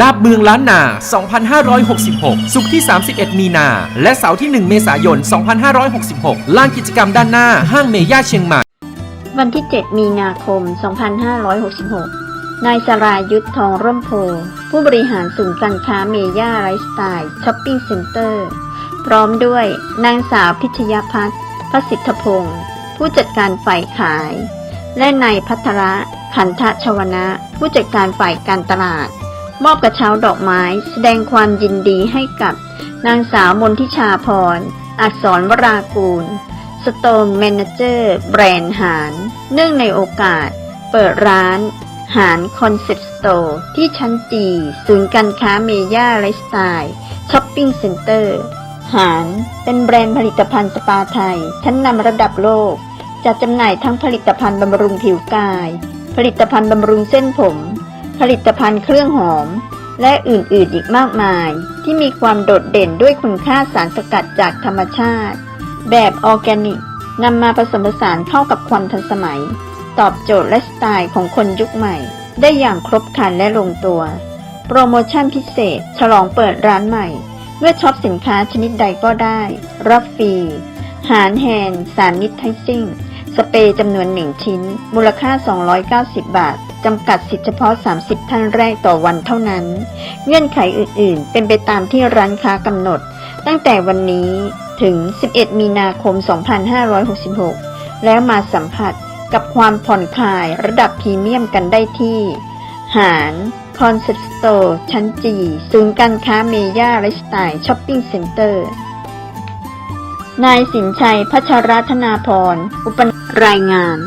ลาบเมืองล้านนา 2566 สุขที่ 31 มีนา และเสาร์ที่ 1 เมษายน 2566 ลานกิจกรรมด้านหน้า ห้างเมย่าเชียงใหม่ วันที่ 7 มีนาคม 2566 นายสรายุทธทองร่มโพ ผู้บริหารศูนย์การค้าเมย่าไลฟ์สไตล์ช้อปปิ้งเซ็นเตอร์ พร้อมด้วยนางสาวพิชยาพัฒน์พระสิทธพงศ์ผู้จัดการฝ่ายขาย และนายพัทระขันทชวนะ ผู้จัดการฝ่ายการตลาด มอบกระเช้าดอกไม้ แสดงความยินดีให้กับนางสาวมนทิชาพร อักษรวรากูล สโตนแมเนเจอร์ แบรนด์หาร เนื่องในโอกาส เปิดร้าน หารคอนเซ็ปต์สโตร์ที่ชั้นจีศูนย์การค้าเมย่าไลฟ์สไตล์ช้อปปิ้งเซ็นเตอร์ หารเป็นแบรนด์ผลิตภัณฑ์สปาไทย ชั้นนำระดับโลก จัดจำหน่ายทั้งผลิตภัณฑ์บำรุงผิวกาย ผลิตภัณฑ์บำรุงเส้นผม ผลิตภัณฑ์เครื่องหอม และอื่นๆอีกมากมาย ที่มีความโดดเด่นด้วยคุณค่าสารสกัดจากธรรมชาติ แบบออร์แกนิกนำมาผสมผสานเข้ากับความทันสมัย ตอบโจทย์และสไตล์ของคนยุคใหม่ ได้อย่างครบครันและลงตัว โปรโมชั่นพิเศษ ฉลองเปิดร้านใหม่ เมื่อช็อปสินค้าชนิดใดก็ได้ รับฟรี หารแฮนสารนิดไทซิ่ง สเปรย์จำนวนหนึ่งชิ้น มูลค่า 290 บาท จำกัดสิทธิเฉพาะ 30 ท่านแรกต่อวันเท่านั้น เงื่อนไขอื่นๆ เป็นไปตามที่ร้านค้ากำหนด ตั้งแต่วันนี้ถึง 11 มีนาคม 2566 แล้วมาสัมผัสกับความผ่อนคลายระดับพรีเมียมกันได้ที่ หารคอนเซ็ปต์สโตร์ชั้นจีศูนย์การค้าเมย่าไลฟ์สไตล์ช้อปปิ้งเซ็นเตอร์ นายสินชัยพัชรธนาพร อุปนรายงาน